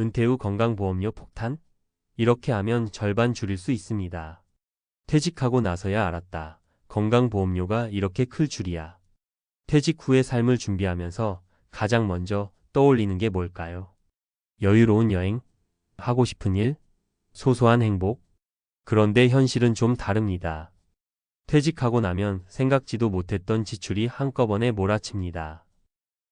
은퇴 후 건강보험료 폭탄? 이렇게 하면 절반 줄일 수 있습니다. 퇴직하고 나서야 알았다. 건강보험료가 이렇게 클 줄이야. 퇴직 후의 삶을 준비하면서 가장 먼저 떠올리는 게 뭘까요? 여유로운 여행? 하고 싶은 일? 소소한 행복? 그런데 현실은 좀 다릅니다. 퇴직하고 나면 생각지도 못했던 지출이 한꺼번에 몰아칩니다.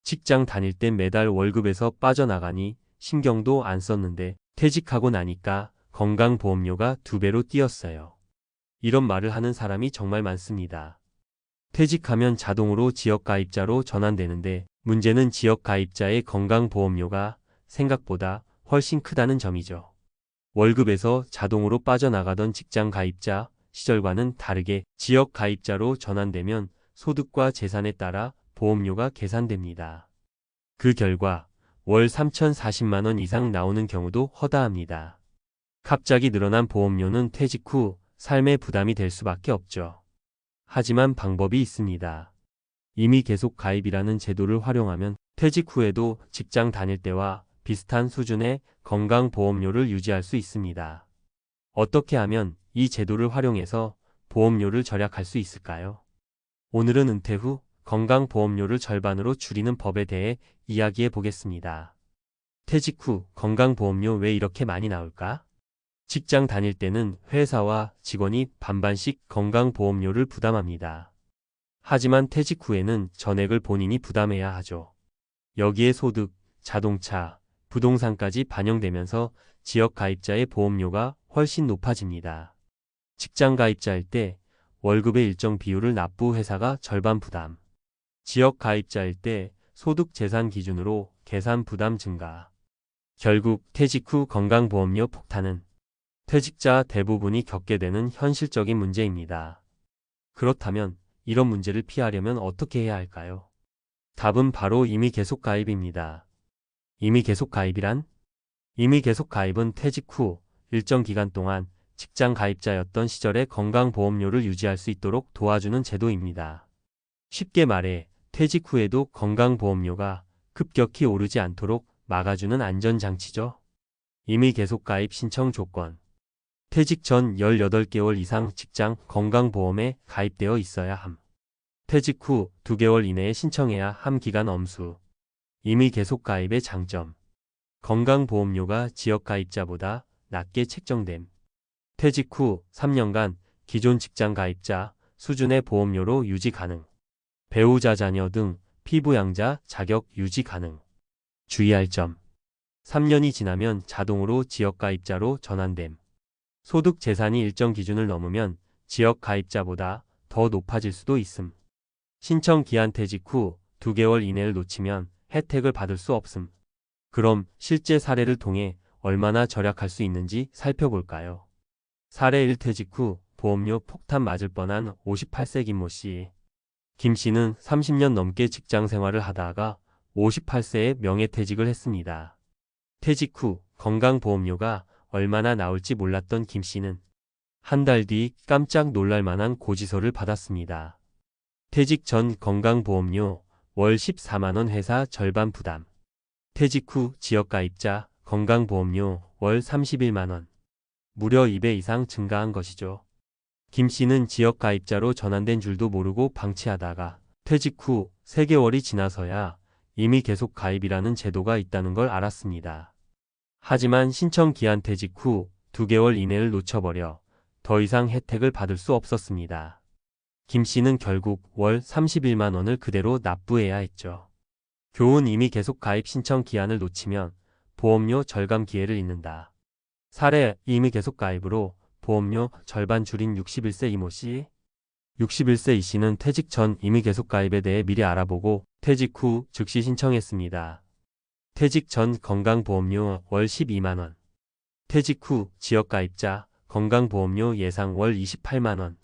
직장 다닐 땐 매달 월급에서 빠져나가니 신경도 안 썼는데 퇴직하고 나니까 건강보험료가 두 배로 뛰었어요. 이런 말을 하는 사람이 정말 많습니다. 퇴직하면 자동으로 지역가입자로 전환되는데 문제는 지역가입자의 건강보험료가 생각보다 훨씬 크다는 점이죠. 월급에서 자동으로 빠져나가던 직장 가입자 시절과는 다르게 지역 가입자로 전환되면 소득과 재산에 따라 보험료가 계산됩니다. 그 결과 월 3,040만원 이상 나오는 경우도 허다합니다. 갑자기 늘어난 보험료는 퇴직 후 삶의 부담이 될 수밖에 없죠. 하지만 방법이 있습니다. 이미 계속 가입이라는 제도를 활용하면 퇴직 후에도 직장 다닐 때와 비슷한 수준의 건강보험료를 유지할 수 있습니다. 어떻게 하면 이 제도를 활용해서 보험료를 절약할 수 있을까요? 오늘은 은퇴 후 건강보험료를 절반으로 줄이는 법에 대해 이야기해 보겠습니다. 퇴직 후 건강보험료 왜 이렇게 많이 나올까? 직장 다닐 때는 회사와 직원이 반반씩 건강보험료를 부담합니다. 하지만 퇴직 후에는 전액을 본인이 부담해야 하죠. 여기에 소득, 자동차, 부동산까지 반영되면서 지역 가입자의 보험료가 훨씬 높아집니다. 직장 가입자일 때 월급의 일정 비율을 납부 회사가 절반 부담. 지역 가입자일 때 소득 재산 기준으로 계산 부담 증가. 결국 퇴직 후 건강보험료 폭탄은 퇴직자 대부분이 겪게 되는 현실적인 문제입니다. 그렇다면 이런 문제를 피하려면 어떻게 해야 할까요? 답은 바로 이미 계속 가입입니다. 이미 계속 가입이란? 이미 계속 가입은 퇴직 후 일정 기간 동안 직장 가입자였던 시절의 건강보험료를 유지할 수 있도록 도와주는 제도입니다. 쉽게 말해 퇴직 후에도 건강보험료가 급격히 오르지 않도록 막아주는 안전장치죠. 이미 계속 가입 신청 조건. 퇴직 전 18개월 이상 직장 건강보험에 가입되어 있어야 함. 퇴직 후 2개월 이내에 신청해야 함 기간 엄수. 이미 계속 가입의 장점. 건강보험료가 지역 가입자보다 낮게 책정됨. 퇴직 후 3년간 기존 직장 가입자 수준의 보험료로 유지 가능. 배우자 자녀 등 피부양자 자격 유지 가능. 주의할 점. 3년이 지나면 자동으로 지역가입자로 전환됨. 소득 재산이 일정 기준을 넘으면 지역가입자보다 더 높아질 수도 있음. 신청 기한 퇴직 후 2개월 이내를 놓치면 혜택을 받을 수 없음. 그럼 실제 사례를 통해 얼마나 절약할 수 있는지 살펴볼까요? 사례 1 퇴직 후 보험료 폭탄 맞을 뻔한 58세 김모 씨. 김 씨는 30년 넘게 직장 생활을 하다가 58세에 명예퇴직을 했습니다. 퇴직 후 건강보험료가 얼마나 나올지 몰랐던 김 씨는 한 달 뒤 깜짝 놀랄 만한 고지서를 받았습니다. 퇴직 전 건강보험료 월 14만원 회사 절반 부담. 퇴직 후 지역가입자 건강보험료 월 31만원. 무려 2배 이상 증가한 것이죠. 김 씨는 지역 가입자로 전환된 줄도 모르고 방치하다가 퇴직 후 3개월이 지나서야 이미 계속 가입이라는 제도가 있다는 걸 알았습니다. 하지만 신청 기한 퇴직 후 2개월 이내를 놓쳐버려 더 이상 혜택을 받을 수 없었습니다. 김 씨는 결국 월 31만 원을 그대로 납부해야 했죠. 교훈 이미 계속 가입 신청 기한을 놓치면 보험료 절감 기회를 잃는다. 사례 이미 계속 가입으로 보험료 절반 줄인 61세 이모 씨. 61세 이 씨는 퇴직 전 이미 계속 가입에 대해 미리 알아보고 퇴직 후 즉시 신청했습니다. 퇴직 전 건강보험료 월 12만원. 퇴직 후 지역가입자 건강보험료 예상 월 28만원.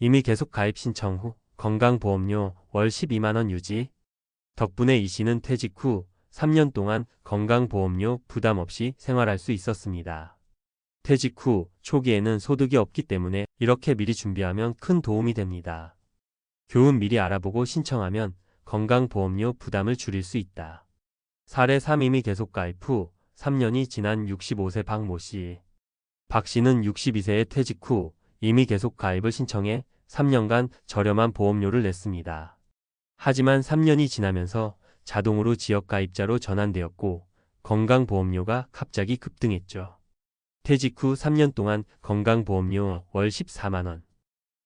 이미 계속 가입 신청 후 건강보험료 월 12만원 유지. 덕분에 이 씨는 퇴직 후 3년 동안 건강보험료 부담 없이 생활할 수 있었습니다. 퇴직 후 초기에는 소득이 없기 때문에 이렇게 미리 준비하면 큰 도움이 됩니다. 교훈 미리 알아보고 신청하면 건강보험료 부담을 줄일 수 있다. 사례 3 이미 계속 가입 후 3년이 지난 65세 박 모 씨. 박 씨는 62세에 퇴직 후 이미 계속 가입을 신청해 3년간 저렴한 보험료를 냈습니다. 하지만 3년이 지나면서 자동으로 지역 가입자로 전환되었고 건강보험료가 갑자기 급등했죠. 퇴직 후 3년 동안 건강보험료 월 14만원.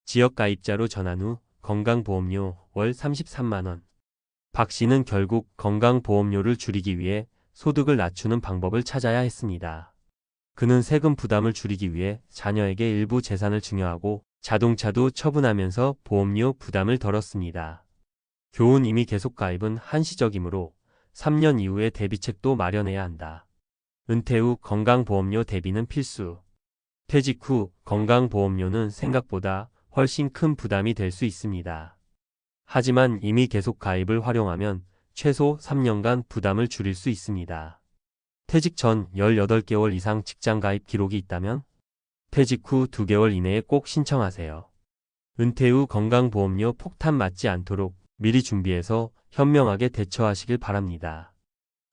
지역 가입자로 전환 후 건강보험료 월 33만원. 박 씨는 결국 건강보험료를 줄이기 위해 소득을 낮추는 방법을 찾아야 했습니다. 그는 세금 부담을 줄이기 위해 자녀에게 일부 재산을 증여하고 자동차도 처분하면서 보험료 부담을 덜었습니다. 교훈 이미 계속 가입은 한시적이므로 3년 이후에 대비책도 마련해야 한다. 은퇴 후 건강보험료 대비는 필수. 퇴직 후 건강보험료는 생각보다 훨씬 큰 부담이 될 수 있습니다. 하지만 이미 계속 가입을 활용하면 최소 3년간 부담을 줄일 수 있습니다. 퇴직 전 18개월 이상 직장 가입 기록이 있다면 퇴직 후 2개월 이내에 꼭 신청하세요. 은퇴 후 건강보험료 폭탄 맞지 않도록 미리 준비해서 현명하게 대처하시길 바랍니다.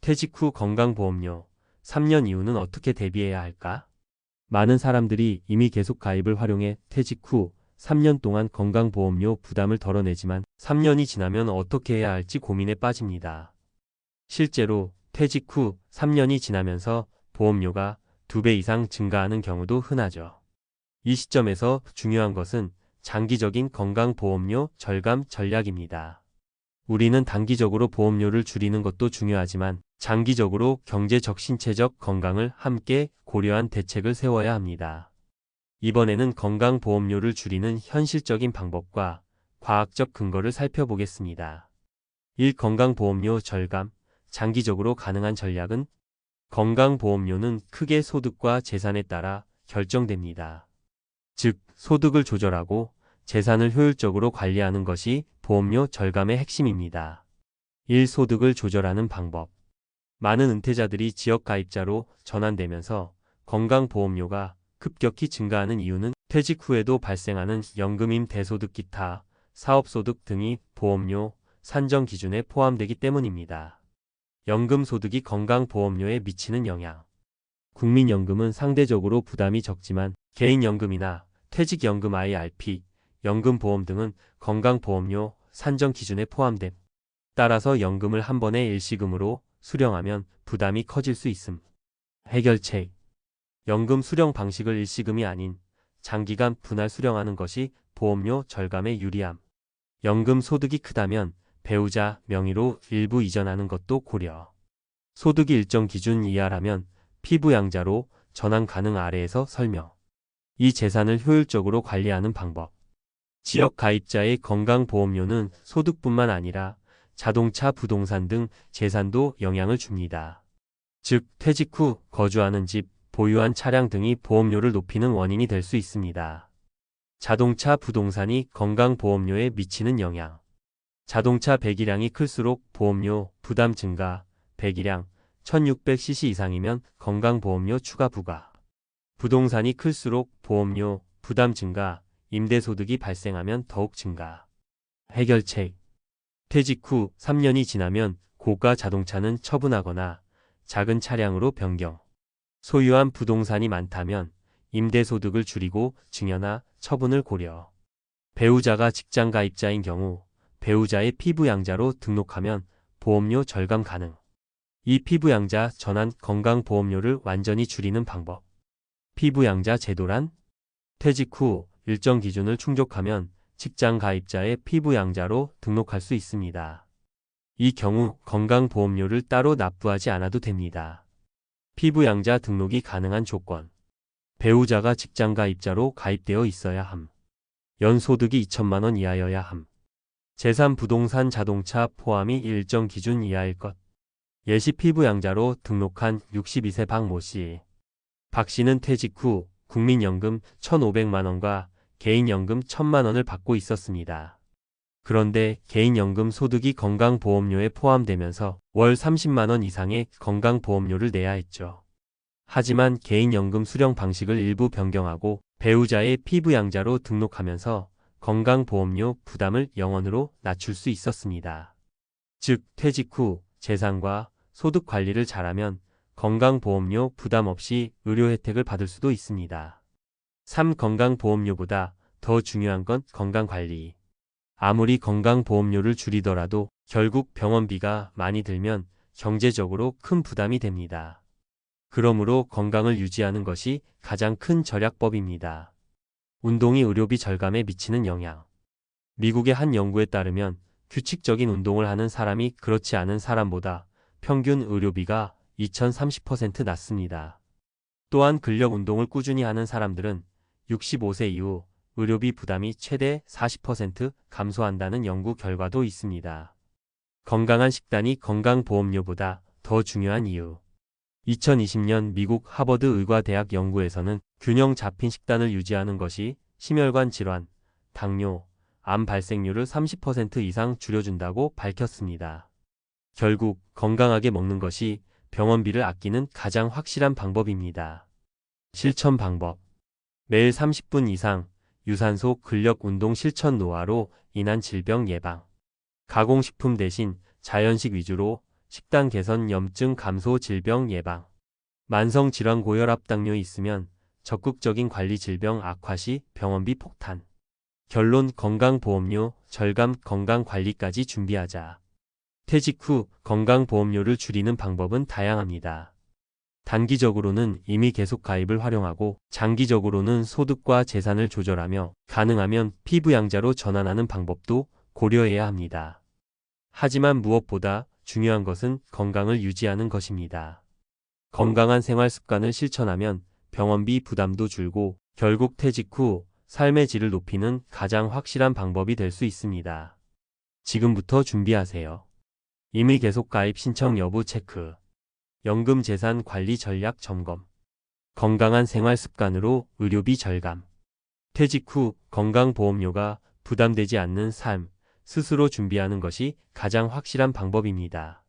퇴직 후 건강보험료 3년 이후는 어떻게 대비해야 할까? 많은 사람들이 이미 계속 가입을 활용해 퇴직 후 3년 동안 건강보험료 부담을 덜어내지만 3년이 지나면 어떻게 해야 할지 고민에 빠집니다. 실제로 퇴직 후 3년이 지나면서 보험료가 2배 이상 증가하는 경우도 흔하죠. 이 시점에서 중요한 것은 장기적인 건강보험료 절감 전략입니다. 우리는 단기적으로 보험료를 줄이는 것도 중요하지만 장기적으로 경제적 신체적 건강을 함께 고려한 대책을 세워야 합니다. 이번에는 건강보험료를 줄이는 현실적인 방법과 과학적 근거를 살펴보겠습니다. 1. 건강보험료 절감, 장기적으로 가능한 전략은 건강보험료는 크게 소득과 재산에 따라 결정됩니다. 즉, 소득을 조절하고 재산을 효율적으로 관리하는 것이 보험료 절감의 핵심입니다. 1. 소득을 조절하는 방법. 많은 은퇴자들이 지역 가입자로 전환되면서 건강보험료가 급격히 증가하는 이유는 퇴직 후에도 발생하는 연금임 대소득 기타, 사업소득 등이 보험료 산정 기준에 포함되기 때문입니다. 연금 소득이 건강보험료에 미치는 영향. 국민연금은 상대적으로 부담이 적지만 개인연금이나 퇴직연금 IRP, 연금보험 등은 건강보험료 산정 기준에 포함됨. 따라서 연금을 한 번에 일시금으로 수령하면 부담이 커질 수 있음. 해결책. 연금 수령 방식을 일시금이 아닌 장기간 분할 수령하는 것이 보험료 절감에 유리함. 연금 소득이 크다면 배우자 명의로 일부 이전하는 것도 고려. 소득이 일정 기준 이하라면 피부양자로 전환 가능 아래에서 설명. 이 재산을 효율적으로 관리하는 방법. 지역 가입자의 건강보험료는 소득뿐만 아니라 자동차, 부동산 등 재산도 영향을 줍니다. 즉, 퇴직 후 거주하는 집, 보유한 차량 등이 보험료를 높이는 원인이 될 수 있습니다. 자동차, 부동산이 건강보험료에 미치는 영향. 자동차 배기량이 클수록 보험료 부담 증가, 배기량 1600cc 이상이면 건강보험료 추가 부과. 부동산이 클수록 보험료 부담 증가, 임대소득이 발생하면 더욱 증가. 해결책. 퇴직 후 3년이 지나면 고가 자동차는 처분하거나 작은 차량으로 변경. 소유한 부동산이 많다면 임대소득을 줄이고 증여나 처분을 고려. 배우자가 직장 가입자인 경우 배우자의 피부양자로 등록하면 보험료 절감 가능. 이 피부양자 전환 건강보험료를 완전히 줄이는 방법. 피부양자 제도란 퇴직 후 일정 기준을 충족하면 직장 가입자의 피부 양자로 등록할 수 있습니다. 이 경우 건강보험료를 따로 납부하지 않아도 됩니다. 피부 양자 등록이 가능한 조건. 배우자가 직장 가입자로 가입되어 있어야 함. 연소득이 2천만원 이하여야 함. 재산 부동산 자동차 포함이 일정 기준 이하일 것. 예시 피부양자로 등록한 62세 박 모 씨. 박 씨는 퇴직 후 국민연금 1,500만원과 개인연금 1천만 원을 받고 있었습니다. 그런데 개인연금 소득이 건강보험료에 포함되면서 월 30만 원 이상의 건강보험료를 내야 했죠. 하지만 개인연금 수령 방식을 일부 변경하고 배우자의 피부양자로 등록하면서 건강보험료 부담을 영원으로 낮출 수 있었습니다. 즉, 퇴직 후 재산과 소득 관리를 잘하면 건강보험료 부담 없이 의료 혜택을 받을 수도 있습니다. 3. 건강보험료보다 더 중요한 건 건강관리. 아무리 건강보험료를 줄이더라도 결국 병원비가 많이 들면 경제적으로 큰 부담이 됩니다. 그러므로 건강을 유지하는 것이 가장 큰 절약법입니다. 운동이 의료비 절감에 미치는 영향. 미국의 한 연구에 따르면 규칙적인 운동을 하는 사람이 그렇지 않은 사람보다 평균 의료비가 2030% 낮습니다. 또한 근력 운동을 꾸준히 하는 사람들은 65세 이후 의료비 부담이 최대 40% 감소한다는 연구 결과도 있습니다. 건강한 식단이 건강보험료보다 더 중요한 이유. 2020년 미국 하버드 의과대학 연구에서는 균형 잡힌 식단을 유지하는 것이 심혈관 질환, 당뇨, 암 발생률을 30% 이상 줄여준다고 밝혔습니다. 결국 건강하게 먹는 것이 병원비를 아끼는 가장 확실한 방법입니다. 실천 방법. 매일 30분 이상 유산소 근력 운동 실천 노화로 인한 질병 예방. 가공식품 대신 자연식 위주로 식단 개선 염증 감소 질병 예방. 만성 질환 고혈압 당뇨 있으면 적극적인 관리 질병 악화 시 병원비 폭탄. 결론 건강보험료 절감 건강관리까지 준비하자. 퇴직 후 건강보험료를 줄이는 방법은 다양합니다. 단기적으로는 이미 계속 가입을 활용하고 장기적으로는 소득과 재산을 조절하며 가능하면 피부양자로 전환하는 방법도 고려해야 합니다. 하지만 무엇보다 중요한 것은 건강을 유지하는 것입니다. 건강한 생활 습관을 실천하면 병원비 부담도 줄고 결국 퇴직 후 삶의 질을 높이는 가장 확실한 방법이 될 수 있습니다. 지금부터 준비하세요. 이미 계속 가입 신청 여부 체크. 연금 재산 관리 전략 점검. 건강한 생활 습관으로 의료비 절감. 퇴직 후 건강보험료가 부담되지 않는 삶, 스스로 준비하는 것이 가장 확실한 방법입니다.